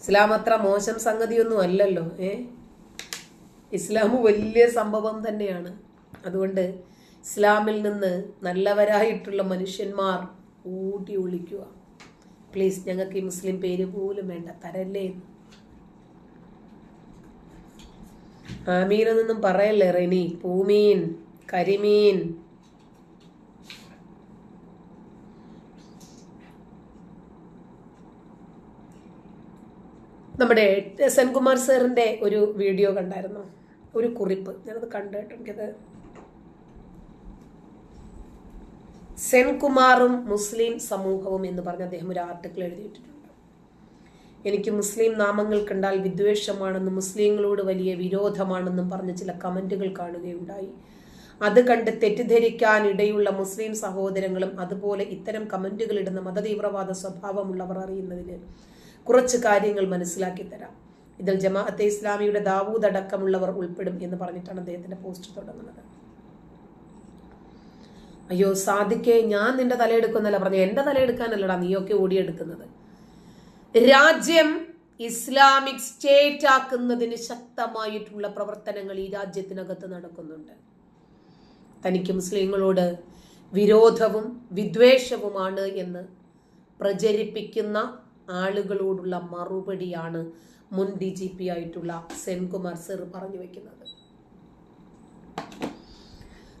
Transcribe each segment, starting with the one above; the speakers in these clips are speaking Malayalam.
ഇസ്ലാം അത്ര മോശം സംഗതിയൊന്നും അല്ലല്ലോ ഏ? ഇസ്ലാം വലിയ സംഭവം തന്നെയാണ്. അതുകൊണ്ട് ഇസ്ലാമിൽ നിന്ന് നല്ലവരായിട്ടുള്ള മനുഷ്യന്മാർ ഊട്ടി ഒളിക്കുക. പ്ലീസ് ഞങ്ങൾക്ക് ഈ മുസ്ലിം പേര് പോലും വേണ്ട തരല്ലേ. ആമീനൊന്നും പറയല്ലേ റെനി? പൂമീൻ കരിമീൻ നമ്മുടെ സെൻകുമാർ സാറിന്റെ ഒരു വീഡിയോ കണ്ടായിരുന്നു. ഒരു കുറിപ്പ്. ഞാനത് കണ്ടിട്ട് എനിക്കത് സെൻകുമാറും മുസ്ലിം സമൂഹവും എന്ന് പറഞ്ഞ അദ്ദേഹം ഒരു ആർട്ടിക്കിൾ എഴുതിയിട്ടുണ്ട് എനിക്ക് മുസ്ലിം നാമങ്ങൾ കണ്ടാൽ വിദ്വേഷമാണെന്നും മുസ്ലിങ്ങളോട് വലിയ വിരോധമാണെന്നും പറഞ്ഞ് ചില കമന്റുകൾ കാണുകയുണ്ടായി. അത് കണ്ട് തെറ്റിദ്ധരിക്കാനിടയുള്ള മുസ്ലിം സഹോദരങ്ങളും അതുപോലെ ഇത്തരം കമന്റുകൾ ഇടുന്ന മതതീവ്രവാദ സ്വഭാവമുള്ളവർ അറിയുന്നതിന് കുറച്ച് കാര്യങ്ങൾ മനസ്സിലാക്കി തരാം. ഇതിൽ ജമാഅത്തെ ഇസ്ലാമിയുടെ ദാവൂദ് അടക്കമുള്ളവർ ഉൾപ്പെടും എന്ന് പറഞ്ഞിട്ടാണ് അദ്ദേഹത്തിന്റെ പോസ്റ്റ് തുടങ്ങുന്നത്. അയ്യോ സാധിക്കെ ഞാൻ നിന്റെ തലയെടുക്കുന്നല്ല പറഞ്ഞു എന്റെ തലയെടുക്കാനല്ലടാ നീയൊക്കെ ഓടിയെടുക്കുന്നത്. രാജ്യം ഇസ്ലാമിക് സ്റ്റേറ്റ് ആക്കുന്നതിന് ശക്തമായിട്ടുള്ള പ്രവർത്തനങ്ങൾ ഈ രാജ്യത്തിനകത്ത് നടക്കുന്നുണ്ട്. തനിക്ക് മുസ്ലിങ്ങളോട് വിരോധവും വിദ്വേഷവുമാണ് എന്ന് പ്രചരിപ്പിക്കുന്ന ആളുകളോടുള്ള മറുപടിയാണ് മുൻ ഡി ജി പി ആയിട്ടുള്ള സെൻകുമാർ സെർ പറഞ്ഞു വെക്കുന്നത്.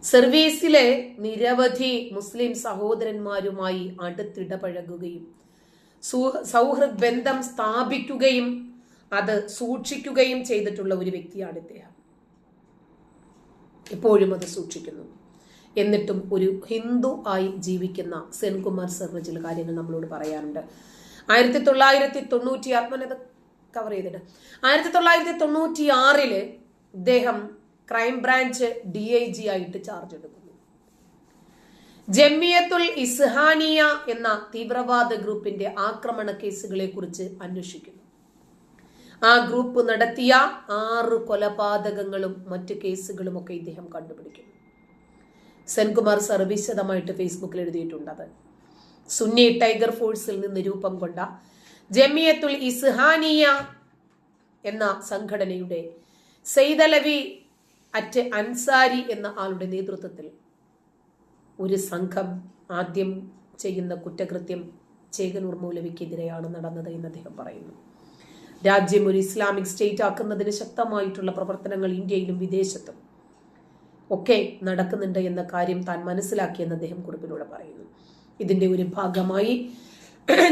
സർവീസിലെ നിരവധി മുസ്ലിം സഹോദരന്മാരുമായി അടുത്തിടപഴകുകയും സൗഹൃദ ബന്ധം സ്ഥാപിക്കുകയും അത് സൂക്ഷിക്കുകയും ചെയ്തിട്ടുള്ള ഒരു വ്യക്തിയാണ് ഇദ്ദേഹം. എപ്പോഴും അത് സൂക്ഷിക്കുന്നു. എന്നിട്ടും ഒരു ഹിന്ദു ആയി ജീവിക്കുന്ന സെൻകുമാർ സർ ചില കാര്യങ്ങൾ നമ്മളോട് പറയാറുണ്ട് ആയിരത്തി തൊള്ളായിരത്തി തൊണ്ണൂറ്റി ആത്മനത് കവർ ചെയ്തിട്ട്. ആയിരത്തി തൊള്ളായിരത്തി തൊണ്ണൂറ്റി ആറിൽ ഇദ്ദേഹം crime branch D I G ആയിട്ട് ചാർജ് എടുക്കുന്നു. ജമ്മിയത്തുൽ ഇസ്ഹാനിയ എന്ന തീവ്രവാദ ഗ്രൂപ്പിന്റെ ആക്രമണ കേസുകളെ കുറിച്ച് അന്വേഷിക്കുന്നു. ആ ഗ്രൂപ്പ് നടത്തിയ ആറ് കൊലപാതകങ്ങളും മറ്റ് കേസുകളും ഒക്കെ ഇദ്ദേഹം കണ്ടുപിടിക്കുന്നു. സെൻകുമാർ സർ വിശദമായിട്ട് ഫേസ്ബുക്കിൽ എഴുതിയിട്ടുണ്ട് അത്. സുന്നി ടൈഗർ ഫോഴ്സിൽ നിന്ന് രൂപം കൊണ്ട ജമിയത്തുൽ ഇസ്ഹാനിയ എന്ന സംഘടനയുടെ സെയ്തലവി അറ്റ് അൻസാരി എന്ന ആളുടെ നേതൃത്വത്തിൽ ഒരു സംഘം ആദ്യം ചെയ്യുന്ന കുറ്റകൃത്യം ചേകനൂർ മൗലവിക്കെതിരെയാണ് നടന്നത് എന്ന് അദ്ദേഹം പറയുന്നു. രാജ്യം ഒരു ഇസ്ലാമിക് സ്റ്റേറ്റ് ആക്കുന്നതിന് ശക്തമായിട്ടുള്ള പ്രവർത്തനങ്ങൾ ഇന്ത്യയിലും വിദേശത്തും ഒക്കെ നടക്കുന്നുണ്ട് എന്ന കാര്യം താൻ മനസ്സിലാക്കിയെന്ന് അദ്ദേഹം കുറിപ്പിലൂടെ പറയുന്നു. ഇതിന്റെ ഒരു ഭാഗമായി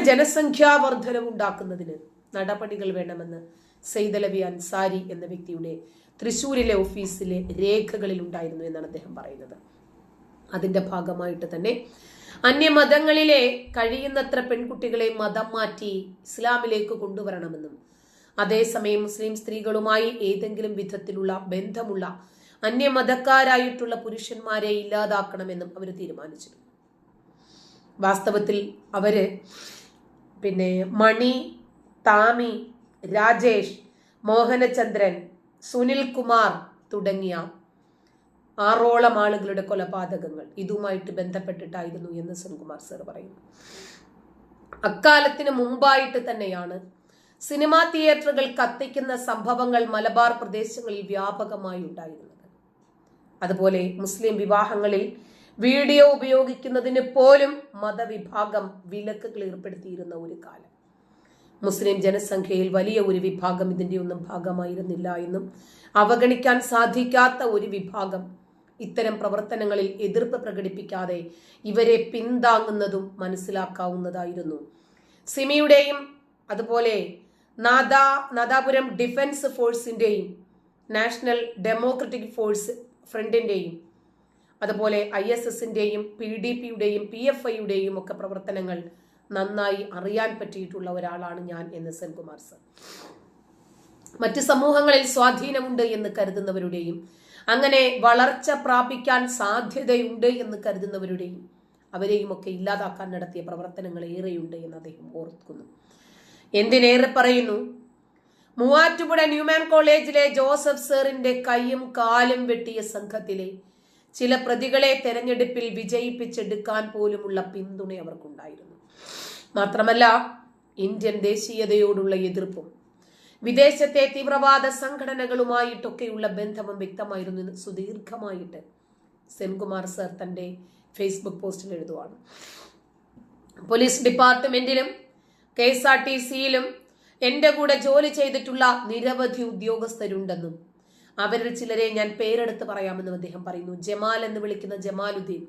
ജനസംഖ്യാ വർധനവുണ്ടാക്കുന്നതിന് നടപടികൾ വേണമെന്ന് സെയ്തലവി അൻസാരി എന്ന വ്യക്തിയുടെ തൃശൂരിലെ ഓഫീസിലെ രേഖകളിൽ ഉണ്ടായിരുന്നു എന്നാണ് അദ്ദേഹം പറയുന്നത്. അതിന്റെ ഭാഗമായിട്ട് തന്നെ അന്യമതങ്ങളിലെ കഴിയുന്നത്ര പെൺകുട്ടികളെ മതം മാറ്റി ഇസ്ലാമിലേക്ക് കൊണ്ടുവരണമെന്നും അതേസമയം മുസ്ലിം സ്ത്രീകളുമായി ഏതെങ്കിലും വിധത്തിലുള്ള ബന്ധമുള്ള അന്യമതക്കാരായിട്ടുള്ള പുരുഷന്മാരെ ഇല്ലാതാക്കണമെന്നും അവർ തീരുമാനിച്ചിരുന്നു. വാസ്തവത്തിൽ അവർ പിന്നെ മണി താമി രാജേഷ് മോഹനചന്ദ്രൻ സുനിൽ കുമാർ തുടങ്ങിയ ആറോളം ആളുകളുടെ കൊലപാതകങ്ങൾ ഇതുമായിട്ട് ബന്ധപ്പെട്ടിട്ടായിരുന്നു എന്ന് സുനിൽകുമാർ സർ പറയുന്നു. അക്കാലത്തിന് മുമ്പായിട്ട് തന്നെയാണ് സിനിമാ തിയേറ്ററുകൾ കത്തിക്കുന്ന സംഭവങ്ങൾ മലബാർ പ്രദേശങ്ങളിൽ വ്യാപകമായി ഉണ്ടായിരുന്നത്. അതുപോലെ മുസ്ലിം വിവാഹങ്ങളിൽ വീഡിയോ ഉപയോഗിക്കുന്നതിന് പോലും മതവിഭാഗം വിലക്കുകൾ ഏർപ്പെടുത്തിയിരുന്ന ഒരു കാലം. മുസ്ലിം ജനസംഖ്യയിൽ വലിയ ഒരു വിഭാഗം ഇതിന്റെ ഒന്നും ഭാഗമായിരുന്നില്ല എന്നും അവഗണിക്കാൻ സാധിക്കാത്ത ഒരു വിഭാഗം ഇത്തരം പ്രവർത്തനങ്ങളിൽ എതിർപ്പ് പ്രകടിപ്പിക്കാതെ ഇവരെ പിന്താങ്ങുന്നതും മനസ്സിലാക്കാവുന്നതായിരുന്നു. സിമിയുടെയും അതുപോലെ നാദാ നാദാപുരം ഡിഫൻസ് ഫോഴ്സിന്റെയും നാഷണൽ ഡെമോക്രറ്റിക് ഫോഴ്സ് ഫ്രണ്ടിന്റെയും അതുപോലെ ഐ എസ് എസിന്റെയും പി ഡി പിയുടെയും പി എഫ് ഐയുടെയും ഒക്കെ പ്രവർത്തനങ്ങൾ നന്നായി അറിയാൻ പറ്റിയിട്ടുള്ള ഒരാളാണ് ഞാൻ എന്ന് സെൻകുമാർ സർ. മറ്റ് സമൂഹങ്ങളിൽ സ്വാധീനമുണ്ട് എന്ന് കരുതുന്നവരുടെയും അങ്ങനെ വളർച്ച പ്രാപിക്കാൻ സാധ്യതയുണ്ട് എന്ന് കരുതുന്നവരുടെയും അവരെയും ഒക്കെ ഇല്ലാതാക്കാൻ നടത്തിയ പ്രവർത്തനങ്ങൾ ഏറെയുണ്ട് എന്ന് അദ്ദേഹം ഓർക്കുന്നു. എന്തിനേറെ പറയുന്നു? മൂവാറ്റുപുഴ ന്യൂമാൻ കോളേജിലെ ജോസഫ് സാറിന്റെ കൈയും കാലും വെട്ടിയ സംഘത്തിലെ ചില പ്രതികളെ തെരഞ്ഞെടുപ്പിൽ വിജയിപ്പിച്ചെടുക്കാൻ പോലുമുള്ള പിന്തുണ അവർക്കുണ്ടായിരുന്നു. മാത്രമല്ല ഇന്ത്യൻ ദേശീയതയോടുള്ള എതിർപ്പും വിദേശത്തെ തീവ്രവാദ സംഘടനകളുമായിട്ടൊക്കെയുള്ള ബന്ധവും വ്യക്തമായിരുന്നു. സുദീർഘമായിട്ട് സെൻകുമാർ സർ തന്റെ ഫേസ്ബുക്ക് പോസ്റ്റിൽ എഴുതുവാണ്. പോലീസ് ഡിപ്പാർട്ട്മെന്റിലും കെ എസ് ആർ ടി സിയിലും എന്റെ കൂടെ ജോലി ചെയ്തിട്ടുള്ള നിരവധി ഉദ്യോഗസ്ഥരുണ്ടെന്നും അവരിൽ ചിലരെ ഞാൻ പേരെടുത്ത് പറയാമെന്നും അദ്ദേഹം പറയുന്നു. ജമാൽ എന്ന് വിളിക്കുന്ന Jamaluddin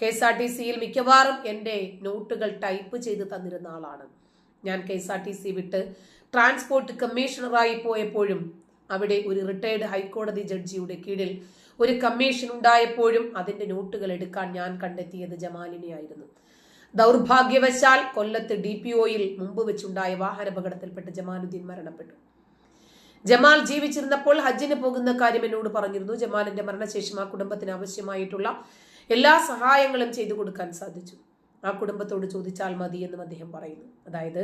K S R T സിയിൽ മിക്കവാറും എന്റെ നോട്ടുകൾ ടൈപ്പ് ചെയ്ത് തന്നിരുന്ന ആളാണ്. ഞാൻ K S R T C വിട്ട് ട്രാൻസ്പോർട്ട് കമ്മീഷണറായി പോയപ്പോഴും അവിടെ ഒരു റിട്ടയർഡ് ഹൈക്കോടതി ജഡ്ജിയുടെ കീഴിൽ ഒരു കമ്മീഷൻ ഉണ്ടായപ്പോഴും അതിന്റെ നോട്ടുകൾ എടുക്കാൻ ഞാൻ കണ്ടെത്തിയത് ജമാലിനെയായിരുന്നു ദൗർഭാഗ്യവശാൽ കൊല്ലത്ത് ഡി പി ഒയിൽ മുമ്പ് വെച്ചുണ്ടായ വാഹനാപകടത്തിൽപ്പെട്ട് ജമാലുദ്ദീൻ മരണപ്പെട്ടു. ജമാൽ ജീവിച്ചിരുന്നപ്പോൾ ഹജ്ജിന് പോകുന്ന കാര്യം എന്നോട് പറഞ്ഞിരുന്നു. ജമാലിന്റെ മരണശേഷം ആ കുടുംബത്തിന് ആവശ്യമായിട്ടുള്ള എല്ലാ സഹായങ്ങളും ചെയ്തു കൊടുക്കാൻ സാധിച്ചു. ആ കുടുംബത്തോട് ചോദിച്ചാൽ മതി എന്നും അദ്ദേഹം പറയുന്നു. അതായത്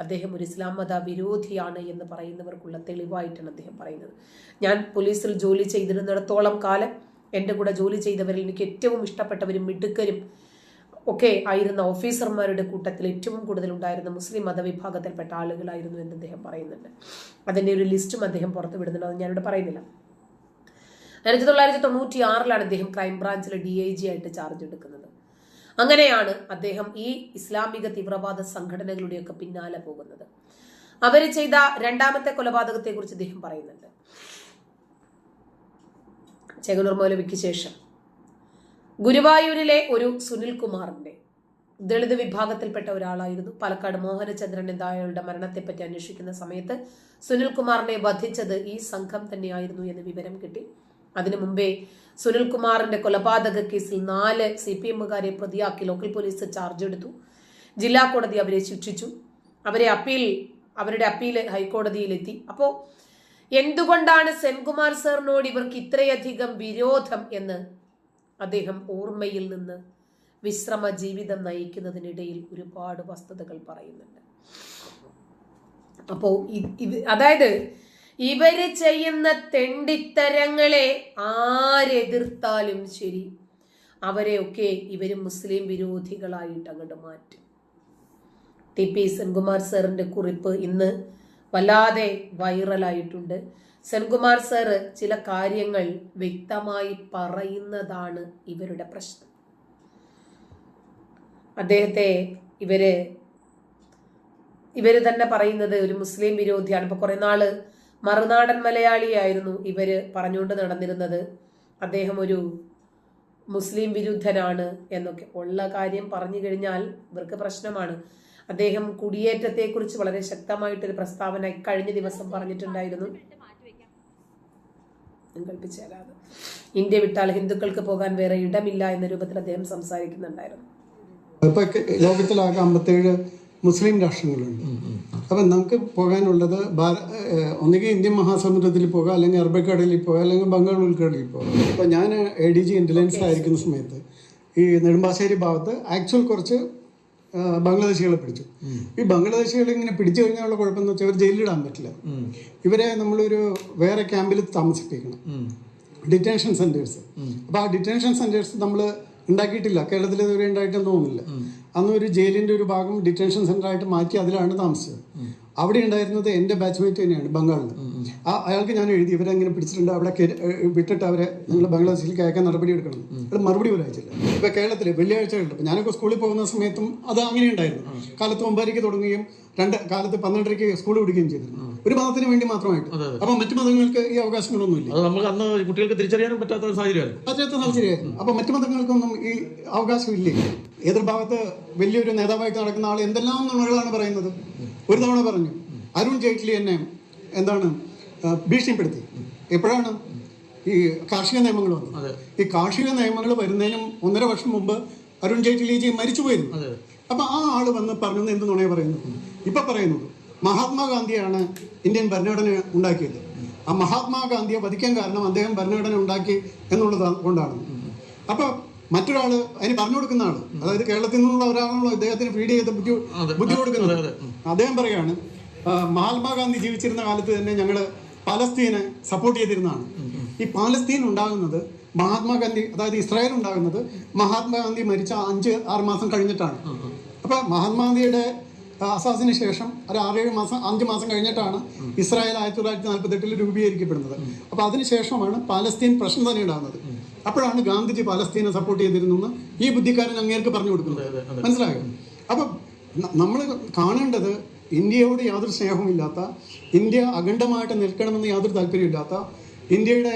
അദ്ദേഹം ഒരു ഇസ്ലാം മത വിരോധിയാണ് എന്ന് പറയുന്നവർക്കുള്ള തെളിവായിട്ടാണ് അദ്ദേഹം പറയുന്നത്. ഞാൻ പോലീസിൽ ജോലി ചെയ്തിരുന്നിടത്തോളം കാലം എന്റെ കൂടെ ജോലി ചെയ്തവരിൽ എനിക്ക് ഏറ്റവും ഇഷ്ടപ്പെട്ടവരും മിടുക്കരും ഒക്കെ ആയിരുന്ന ഓഫീസർമാരുടെ കൂട്ടത്തിൽ ഏറ്റവും കൂടുതൽ ഉണ്ടായിരുന്ന മുസ്ലിം മതവിഭാഗത്തിൽപ്പെട്ട ആളുകളായിരുന്നു എന്ന് അദ്ദേഹം പറയുന്നുണ്ട്. അതിന്റെ ഒരു ലിസ്റ്റും അദ്ദേഹം പുറത്തു വിടുന്നുണ്ട് അത് ഞാനിവിടെ പറയുന്നില്ല. ആയിരത്തി തൊള്ളായിരത്തി തൊണ്ണൂറ്റി ആറിലാണ് അദ്ദേഹം ക്രൈംബ്രാഞ്ചിലെ ഡി ഐ ജി ആയിട്ട് ചാർജ് എടുക്കുന്നത്. അങ്ങനെയാണ് അദ്ദേഹം ഈ ഇസ്ലാമിക തീവ്രവാദ സംഘടനകളുടെയൊക്കെ പിന്നാലെ പോകുന്നത്. അവർ ചെയ്ത രണ്ടാമത്തെ കൊലപാതകത്തെക്കുറിച്ച് അദ്ദേഹം പറയുന്നുണ്ട്. ചെഗനൂർ മൗലവിക്ക് ശേഷം. ഗുരുവായൂരിലെ ഒരു സുനിൽകുമാറിന്റെ ദളിത് വിഭാഗത്തിൽപ്പെട്ട ഒരാളായിരുന്നു. പാലക്കാട് മോഹനചന്ദ്രൻ എന്തായാളുടെ മരണത്തെപ്പറ്റി അന്വേഷിക്കുന്ന സമയത്ത് സുനിൽകുമാറിനെ വധിച്ചത് ഈ സംഘം തന്നെയായിരുന്നു എന്ന് വിവരം കിട്ടി. അതിനു മുമ്പേ സുനിൽ കുമാറിന്റെ കൊലപാതക കേസിൽ നാല് സി പി എമ്മുകാരെ പ്രതിയാക്കി ലോക്കൽ പോലീസ് ചാർജ് എടുത്തു. ജില്ലാ കോടതി അവരെ ശിക്ഷിച്ചു. അവരെ അപ്പീൽ അവരുടെ അപ്പീൽ ഹൈക്കോടതിയിലെത്തി. അപ്പോൾ എന്തുകൊണ്ടാണ് സെൻകുമാർ സാറിനോട് ഇവർക്ക് ഇത്രയധികം വിരോധം എന്ന് അദ്ദേഹം ഓർമ്മയിൽ നിന്ന് വിശ്രമ ജീവിതം നയിക്കുന്നതിനിടയിൽ ഒരുപാട് വസ്തുതകൾ പറയുന്നുണ്ട്. അപ്പോൾ ഇത് അതായത് ഇവർ ചെയ്യുന്ന തെണ്ടിത്തരങ്ങളെ ആരെതിർത്താലും ശരി അവരെയൊക്കെ ഇവർ മുസ്ലിം വിരോധികളായിട്ട് അങ്ങോട്ട് മാറ്റും. ടി പി സെൻകുമാർ സാറിന്റെ കുറിപ്പ് ഇന്ന് വല്ലാതെ വൈറലായിട്ടുണ്ട് സെൻകുമാർ സർ ചില കാര്യങ്ങൾ വ്യക്തമായി പറയുന്നതാണ് ഇവരുടെ പ്രശ്നം. അദ്ദേഹത്തെ ഇവർ ഇവർ തന്നെ പറയുന്നത് ഒരു മുസ്ലിം വിരോധിയാണ്. ഇപ്പൊ കുറെ നാൾ മറുനാടൻ മലയാളിയായിരുന്നു ഇവർ പറഞ്ഞുകൊണ്ട് നടന്നിരുന്നത്. അദ്ദേഹം ഒരു മുസ്ലിം വിരുദ്ധനാണ് എന്നൊക്കെ ഉള്ള കാര്യം പറഞ്ഞു കഴിഞ്ഞാൽ ഇവർക്ക് പ്രശ്നമാണ്. അദ്ദേഹം കുടിയേറ്റത്തെക്കുറിച്ച് വളരെ ശക്തമായിട്ടൊരു പ്രസ്താവന കഴിഞ്ഞ ദിവസം പറഞ്ഞിട്ടുണ്ടായിരുന്നു. കൽപ്പിച്ചേരാതെ ഇന്ത്യ വിട്ടാൽ ഹിന്ദുക്കൾക്ക് പോകാൻ വേറെ ഇടമില്ല എന്ന രൂപത്തിൽ അദ്ദേഹം സംസാരിക്കുന്നുണ്ടായിരുന്നു. ഇപ്പൊ ലോകത്തിലാകെ അമ്പത്തേഴ് മുസ്ലിം രാഷ്ട്രങ്ങളുണ്ട്. അപ്പം നമുക്ക് പോകാനുള്ളത് ഭാര- ഒന്നുകിൽ ഇന്ത്യൻ മഹാസമുദ്രത്തിൽ പോകാം അല്ലെങ്കിൽ അറബിക്കടലിൽ പോകാം അല്ലെങ്കിൽ ബംഗാൾ ഉൾക്കടലിൽ പോകാം. അപ്പോൾ ഞാൻ എ ഡി ജി ഇന്റലിജൻസ് ആയിരിക്കുന്ന സമയത്ത് ഈ നെടുമ്പാശ്ശേരി ഭാഗത്ത് ആക്ച്വൽ കുറച്ച് ബംഗ്ലാദേശികളെ പിടിച്ചു. ഈ ബംഗ്ലാദേശികൾ ഇങ്ങനെ പിടിച്ചു കഴിഞ്ഞാലുള്ള കുഴപ്പമെന്ന് വെച്ചാൽ ഇവർ ജയിലിലിടാൻ പറ്റില്ല. ഇവരെ നമ്മളൊരു വേറെ ക്യാമ്പിൽ താമസിപ്പിക്കണം. Detention centres. അപ്പോൾ ആ ഡിറ്റൻഷൻ സെന്റേഴ്സ് നമ്മൾ ഉണ്ടാക്കിയിട്ടില്ല. കേരളത്തിൽ ഇതുവരെ ഉണ്ടായിട്ടെന്ന് തോന്നുന്നില്ല. അന്ന് ഒരു ജയിലിന്റെ ഒരു ഭാഗം ഡിറ്റൻഷൻ സെന്റർ ആയിട്ട് മാറ്റി അതിലാണ് താമസിച്ചത്. അവിടെ ഉണ്ടായിരുന്നത് എന്റെ ബാച്ച്മേറ്റ് തന്നെയാണ് ബംഗാളിൽ ആ അയാൾക്ക് ഞാൻ എഴുതി ഇവരെ ഇങ്ങനെ പിടിച്ചിട്ടുണ്ട് അവിടെ വിട്ടിട്ട് അവരെ നിങ്ങൾ ബംഗ്ലാദേശിലേക്ക് അയക്കാൻ നടപടി എടുക്കണം. അത് മറുപടി പോലും അയച്ചില്ല. ഇപ്പൊ കേരളത്തിൽ വെള്ളിയാഴ്ചകളുണ്ട് ഇപ്പൊ ഞാനൊക്കെ സ്കൂളിൽ പോകുന്ന സമയത്തും അത് അങ്ങനെ ഉണ്ടായിരുന്നു. കാലത്ത് ഒമ്പതരയ്ക്ക് തുടങ്ങുകയും രണ്ട് കാലത്ത് പന്ത്രണ്ടരയ്ക്ക് സ്കൂളിൽ വിടുകയും ചെയ്തിരുന്നു. ഒരു മതത്തിന് വേണ്ടി മാത്രമായിട്ട്. അപ്പൊ മറ്റു മതങ്ങൾക്ക് ഈ അവകാശങ്ങളൊന്നുമില്ല. നമുക്ക് അന്ന് കുട്ടികൾക്ക് തിരിച്ചറിയാനും പറ്റാത്ത സാഹചര്യമായിരുന്നു. പറ്റാത്ത സാഹചര്യമായിരുന്നു. അപ്പൊ മറ്റു മതങ്ങൾക്കൊന്നും ഈ അവകാശമില്ലേ? എതിർഭാഗത്ത് വലിയൊരു നേതാവായിട്ട് നടക്കുന്ന ആൾ എന്തെല്ലാം നുണകളാണ് പറയുന്നത്. ഒരു തവണ പറഞ്ഞു. അരുൺ ജെയ്റ്റ്ലി എന്നെ എന്താണ് ഭീഷണിപ്പെടുത്തി. എപ്പോഴാണ് ഈ കാർഷിക നിയമങ്ങൾ വന്നത്? ഈ കാർഷിക നിയമങ്ങൾ വരുന്നതിനും ഒന്നര വർഷം മുമ്പ് അരുൺ ജെയ്റ്റ്ലിജി മരിച്ചു പോയിരുന്നു. അപ്പൊ ആ ആൾ വന്ന് പറഞ്ഞത് എന്ത് നുണയെ പറയുന്നു ഇപ്പൊ പറയുന്നത് മഹാത്മാഗാന്ധിയാണ് ഇന്ത്യൻ ഭരണഘടന ഉണ്ടാക്കിയത്. ആ മഹാത്മാഗാന്ധിയെ വധിക്കാൻ കാരണം അദ്ദേഹം ഭരണഘടന ഉണ്ടാക്കി എന്നുള്ളത് കൊണ്ടാണ്. അപ്പൊ മറ്റൊരാൾ അതിന് പറഞ്ഞു കൊടുക്കുന്ന ആൾ അതായത് കേരളത്തിൽ നിന്നുള്ള ഒരാളാണല്ലോ ഇദ്ദേഹത്തിന് ഫീഡ് ചെയ്ത് ബുദ്ധി ബുദ്ധി കൊടുക്കുന്നത്. അദ്ദേഹം പറയാണ് മഹാത്മാഗാന്ധി ജീവിച്ചിരുന്ന കാലത്ത് തന്നെ ഞങ്ങൾ പലസ്തീനെ സപ്പോർട്ട് ചെയ്തിരുന്നതാണ്. ഈ പാലസ്തീൻ ഉണ്ടാകുന്നത് മഹാത്മാഗാന്ധി അതായത് ഇസ്രായേൽ ഉണ്ടാകുന്നത് മഹാത്മാഗാന്ധി മരിച്ച അഞ്ച് ആറ് മാസം കഴിഞ്ഞിട്ടാണ്. അപ്പൊ മഹാത്മാഗാന്ധിയുടെ അസാസിന് ശേഷം ഒരു ആറേഴ് മാസം അഞ്ച് മാസം കഴിഞ്ഞിട്ടാണ് ഇസ്രായേൽ ആയിരത്തി തൊള്ളായിരത്തി നാൽപ്പത്തി എട്ടിൽ രൂപീകരിക്കപ്പെടുന്നത് അപ്പോൾ അതിനുശേഷമാണ് പാലസ്തീൻ പ്രശ്നം തന്നെ ഉണ്ടാകുന്നത്. അപ്പോഴാണ് ഗാന്ധിജി പാലസ്തീനെ സപ്പോർട്ട് ചെയ്തിരുന്നു ഈ ബുദ്ധിക്കാരൻ അങ്ങേർക്ക് പറഞ്ഞു കൊടുക്കുന്നത്. മനസ്സിലായോ? അപ്പം നമ്മൾ കാണേണ്ടത് ഇന്ത്യയോട് യാതൊരു സ്നേഹവുമില്ലാത്ത ഇന്ത്യ അഖണ്ഡമായിട്ട് നിൽക്കണമെന്ന് യാതൊരു താല്പര്യമില്ലാത്ത ഇന്ത്യയുടെ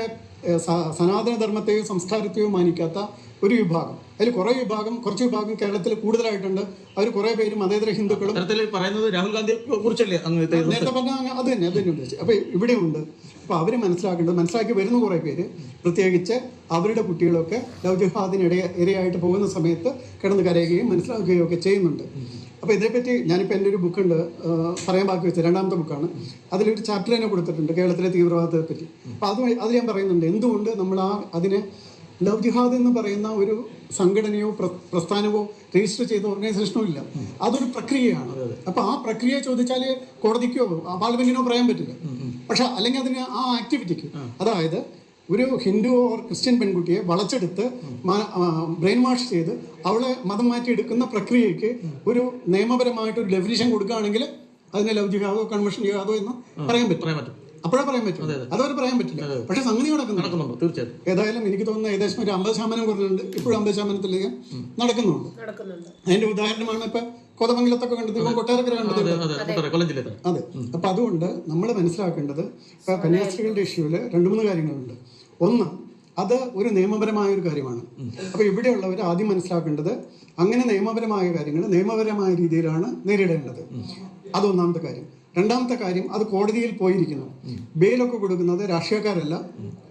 സനാതനധർമ്മത്തെയോ സംസ്കാരത്തെയോ മാനിക്കാത്ത ഒരു വിഭാഗം. അതിൽ കുറെ വിഭാഗം കുറച്ച് വിഭാഗം കേരളത്തിൽ കൂടുതലായിട്ടുണ്ട്. അവർ കുറെ പേരും മതേതര ഹിന്ദുക്കളും പറയുന്നത് രാഹുൽ ഗാന്ധിയെ കുറിച്ചല്ലേ നേരത്തെ പറഞ്ഞ അത് തന്നെ അത് തന്നെ ഉദ്ദേശിച്ചു അപ്പൊ ഇവിടെ ഉണ്ട് അപ്പോൾ അവർ മനസ്സിലാക്കേണ്ടത് മനസ്സിലാക്കി വരുന്ന കുറെ പേര് പ്രത്യേകിച്ച് അവരുടെ കുട്ടികളൊക്കെ ലവ് ഇരയായിട്ട് പോകുന്ന സമയത്ത് കിടന്ന് കരയുകയും മനസ്സിലാക്കുകയും ഒക്കെ ചെയ്യുന്നുണ്ട്. അപ്പോൾ ഇതിനെപ്പറ്റി ഞാനിപ്പോൾ എന്റെ ഒരു ബുക്കുണ്ട് പറയാൻ ബാക്കി വെച്ചത് രണ്ടാമത്തെ ബുക്കാണ് അതിലൊരു ചാപ്റ്റർ തന്നെ കൊടുത്തിട്ടുണ്ട് കേരളത്തിലെ തീവ്രവാദത്തെ പറ്റി. അപ്പോൾ അത് അത് ഞാൻ പറയുന്നുണ്ട്. എന്തുകൊണ്ട് നമ്മൾ ആ അതിനെ ലവ് ജിഹാദ് എന്ന് പറയുന്ന ഒരു സംഘടനയോ പ്രസ്ഥാനമോ രജിസ്റ്റർ ചെയ്ത ഓർഗനൈസേഷനോ ഇല്ല. അതൊരു പ്രക്രിയയാണ്. അപ്പോൾ ആ പ്രക്രിയ ചോദിച്ചാൽ കോടതിക്കോ പാർലമെന്റിനോ പറയാൻ പറ്റില്ല. പക്ഷെ അല്ലെങ്കിൽ അതിന് ആ ആക്ടിവിറ്റിക്ക് അതായത് ഒരു ഹിന്ദു ഓർ ക്രിസ്ത്യൻ പെൺകുട്ടിയെ വളച്ചെടുത്ത് ബ്രെയിൻ വാഷ് ചെയ്ത് അവളെ മതം മാറ്റി എടുക്കുന്ന പ്രക്രിയയ്ക്ക് ഒരു നിയമപരമായിട്ട് ഒരു ഡെഫിനിഷൻ കൊടുക്കുകയാണെങ്കിൽ അതിനെ ലവ് ജിഹാദോ കൺവെൻഷൻ ജിഹാദോ എന്ന് പറയാൻ പറ്റും. പറയാൻ പറ്റും. അപ്പോഴേ പറയാൻ പറ്റും. അതവരെ പറയാൻ പറ്റില്ല. പക്ഷെ സംഗതി നടക്കുന്നുണ്ട്. നടക്കുന്നുണ്ട് തീർച്ചയായിട്ടും. ഏതായാലും എനിക്ക് തോന്നുന്നു ഏകദേശം ഒരു അമ്പത് ശതമാനം കുറഞ്ഞുണ്ട് ഇപ്പോഴും അമ്പത് ശതമാനത്തിലേക്ക് നടക്കുന്നുണ്ട്. നടക്കുന്നുണ്ട്. അതിന്റെ ഉദാഹരണമാണ് ഇപ്പൊ കോതമംഗലത്തൊക്കെ കണ്ടത് ഇപ്പൊ കൊട്ടാരക്കര കണ്ടത് അതെ അപ്പൊ അതുകൊണ്ട് നമ്മൾ മനസ്സിലാക്കേണ്ടത് ഇപ്പൊ കന്യാസ്ത്രീകളുടെ ഇഷ്യൂൽ രണ്ടു മൂന്ന് കാര്യങ്ങളുണ്ട്. ഒന്ന് അത് ഒരു നിയമപരമായ ഒരു കാര്യമാണ്. അപ്പൊ ഇവിടെയുള്ളവർ ആദ്യം മനസ്സിലാക്കേണ്ടത് അങ്ങനെ നിയമപരമായ കാര്യങ്ങൾ നിയമപരമായ രീതിയിലാണ് നേരിടേണ്ടത്. അതൊന്നാമത്തെ കാര്യം. രണ്ടാമത്തെ കാര്യം അത് കോടതിയിൽ പോയിരിക്കുന്നു. ബെയിലൊക്കെ കൊടുക്കുന്നത് രാഷ്ട്രീയക്കാരല്ല.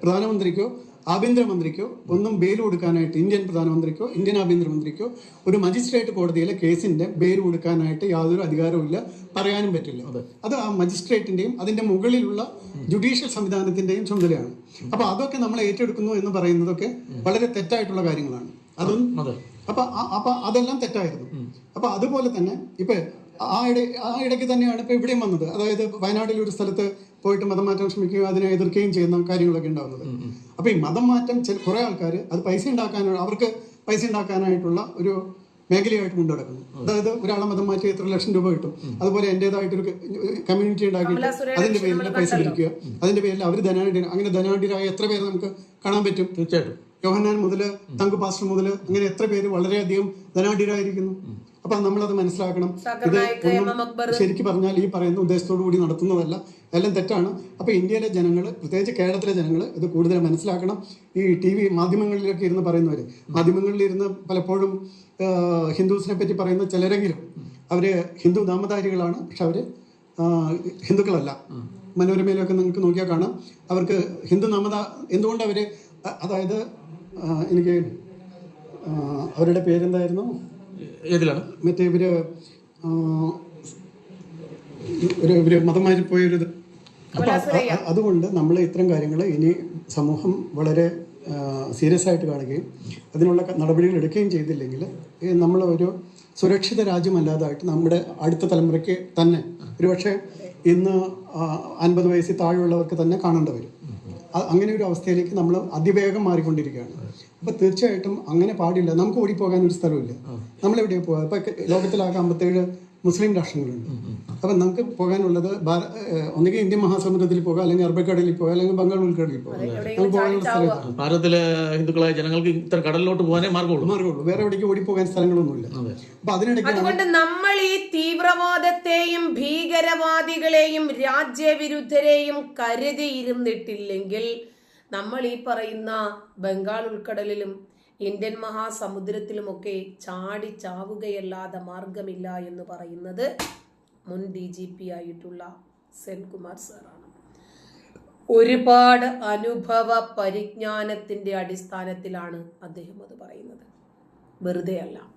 പ്രധാനമന്ത്രിക്കോ ആഭ്യന്തരമന്ത്രിക്കോ ഒന്നും ബെയിൽ കൊടുക്കാനായിട്ട് ഇന്ത്യൻ പ്രധാനമന്ത്രിക്കോ ഇന്ത്യൻ ആഭ്യന്തരമന്ത്രിക്കോ ഒരു മജിസ്ട്രേറ്റ് കോടതിയിലെ കേസിന്റെ ബെയിൽ കൊടുക്കാനായിട്ട് യാതൊരു അധികാരവും ഇല്ല പറയാനും പറ്റില്ല. അത്. ആ മജിസ്ട്രേറ്റിന്റെയും അതിന്റെ മുകളിലുള്ള ജുഡീഷ്യൽ സംവിധാനത്തിന്റെയും ചുമതലയാണ്. അപ്പൊ അതൊക്കെ നമ്മൾ ഏറ്റെടുക്കുന്നു എന്ന് പറയുന്നതൊക്കെ വളരെ തെറ്റായിട്ടുള്ള കാര്യങ്ങളാണ്. അതും അതെ. അപ്പൊ അപ്പൊ അതെല്ലാം തെറ്റായിരുന്നു. അപ്പൊ അതുപോലെ തന്നെ ഇപ്പൊ ആ ഇട ആ ഇടയ്ക്ക് തന്നെയാണ് ഇപ്പോൾ ഇവിടെയും വന്നത്. അതായത് വയനാട്ടിൽ ഒരു സ്ഥലത്ത് പോയിട്ട് മതം മാറ്റാൻ ശ്രമിക്കുകയും അതിനെ എതിർക്കുകയും ചെയ്യുന്ന കാര്യങ്ങളൊക്കെ ഉണ്ടാകുന്നത് അപ്പോൾ ഈ മതം മാറ്റം ചില കുറേ ആൾക്കാർ അത് പൈസ ഉണ്ടാക്കാനുള്ള അവർക്ക് പൈസ ഉണ്ടാക്കാനായിട്ടുള്ള ഒരു മേഖലയായിട്ട് കൊണ്ടു നടക്കുന്നു അതായത് ഒരാളെ മതം മാറ്റി എത്ര ലക്ഷം രൂപ കിട്ടും. അതുപോലെ എന്റെതായിട്ടൊരു കമ്മ്യൂണിറ്റി ഉണ്ടാക്കിയിട്ട് അതിന്റെ അതിന്റെ പേരിൽ പൈസ പിരിക്കുക അതിന്റെ പേരിൽ അവർ ധനാഢ്യ അങ്ങനെ ധനാഢ്യരായ എത്ര പേരെ നമുക്ക് കാണാൻ പറ്റും? തീർച്ചയായിട്ടും. യോഹന്നാൻ മുതൽ തങ്കു പാസ്റ്റർ മുതൽ അങ്ങനെ എത്ര പേര് വളരെയധികം ധനാഢ്യരായിരിക്കുന്നു. അപ്പൊ നമ്മളത് മനസ്സിലാക്കണം. ഇത്. ശരിക്കും പറഞ്ഞാൽ ഈ പറയുന്ന ഉദ്ദേശത്തോടു കൂടി നടത്തുന്നതല്ല. എല്ലാം തെറ്റാണ്. അപ്പൊ ഇന്ത്യയിലെ ജനങ്ങൾ പ്രത്യേകിച്ച് കേരളത്തിലെ ജനങ്ങൾ ഇത് കൂടുതൽ മനസ്സിലാക്കണം. ഈ ടി വി മാധ്യമങ്ങളിലൊക്കെ ഇരുന്ന് പറയുന്നവര് മാധ്യമങ്ങളിൽ ഇരുന്ന് പലപ്പോഴും ഹിന്ദുസിനെ പറ്റി പറയുന്ന ചിലരെങ്കിലും അവർ ഹിന്ദു നാമധാരികളാണ് പക്ഷെ അവർ ഹിന്ദുക്കളല്ല. മനോരമയിലൊക്കെ നിങ്ങൾക്ക് നോക്കിയാൽ കാണാം. അവർക്ക് ഹിന്ദു നാമത എന്തുകൊണ്ട് അവർ അതായത് എനിക്ക് അവരുടെ പേരെന്തായിരുന്നു? ഏതിലാണ്? മറ്റേ ഇവർ മതമായി ഒരു അ- അതുകൊണ്ട് നമ്മൾ ഇത്തരം കാര്യങ്ങൾ ഇനി സമൂഹം വളരെ സീരിയസ് ആയിട്ട് കാണുകയും അതിനുള്ള നടപടികൾ എടുക്കുകയും ചെയ്തില്ലെങ്കിൽ നമ്മൾ ഒരു സുരക്ഷിത രാജ്യമല്ലാതായിട്ട് നമ്മുടെ അടുത്ത തലമുറയ്ക്ക് തന്നെ ഒരുപക്ഷെ ഇന്ന് അൻപത് വയസ്സിൽ താഴെയുള്ളവർക്ക് തന്നെ കാണേണ്ടി വരും. അങ്ങനെ ഒരു അവസ്ഥയിലേക്ക് നമ്മൾ അതിവേഗം മാറിക്കൊണ്ടിരിക്കുകയാണ്. അപ്പൊ തീർച്ചയായിട്ടും അങ്ങനെ പാടില്ല. നമുക്ക് ഓടിപ്പോകാൻ ഒരു സ്ഥലമില്ല നമ്മൾ എവിടെ പോകുക ഇപ്പൊ ലോകത്തിലാകെ അമ്പത്തേഴ് മുസ്ലിം രാഷ്ട്രങ്ങളുണ്ട്. അപ്പൊ നമുക്ക് പോകാനുള്ളത് ഒന്നുകിൽ ഇന്ത്യൻ മഹാസമുദ്രത്തിൽ പോകാം അല്ലെങ്കിൽ അറബിക്കടലിൽ പോകാം അല്ലെങ്കിൽ ബംഗാൾ ഉൾക്കടലിൽ പോകാം. നമുക്ക് പോകാനുള്ള സ്ഥലമില്ല ഭാരതത്തിലെ ഹിന്ദുക്കളായ ജനങ്ങൾക്ക് ഇത്ര കടലിലോട്ട് പോകാനേ മാർഗമുള്ളൂ മാർഗമുള്ളൂ വേറെ എവിടേക്ക് പോകാൻ സ്ഥലങ്ങളൊന്നുമില്ല. അപ്പൊ അതിനിടയ്ക്ക് അതുകൊണ്ട് നമ്മൾ ഈ തീവ്രവാദത്തെയും ഭീകരവാദികളെയും രാജ്യവിരുദ്ധരെയും കരുതിയിരുന്നിട്ടില്ലെങ്കിൽ നമ്മൾ ഈ പറയുന്ന ബംഗാൾ ഉൾക്കടലിലും ഇന്ത്യൻ മഹാസമുദ്രത്തിലുമൊക്കെ ചാടി ചാവുകയല്ലാതെ മാർഗമില്ല എന്ന് പറയുന്നത് മുൻ ഡി ജി പി ആയിട്ടുള്ള സെൻകുമാർ സാറാണ്. ഒരുപാട് അനുഭവ പരിജ്ഞാനത്തിന്റെ അടിസ്ഥാനത്തിലാണ് അദ്ദേഹം അത് പറയുന്നത്. വെറുതെ അല്ല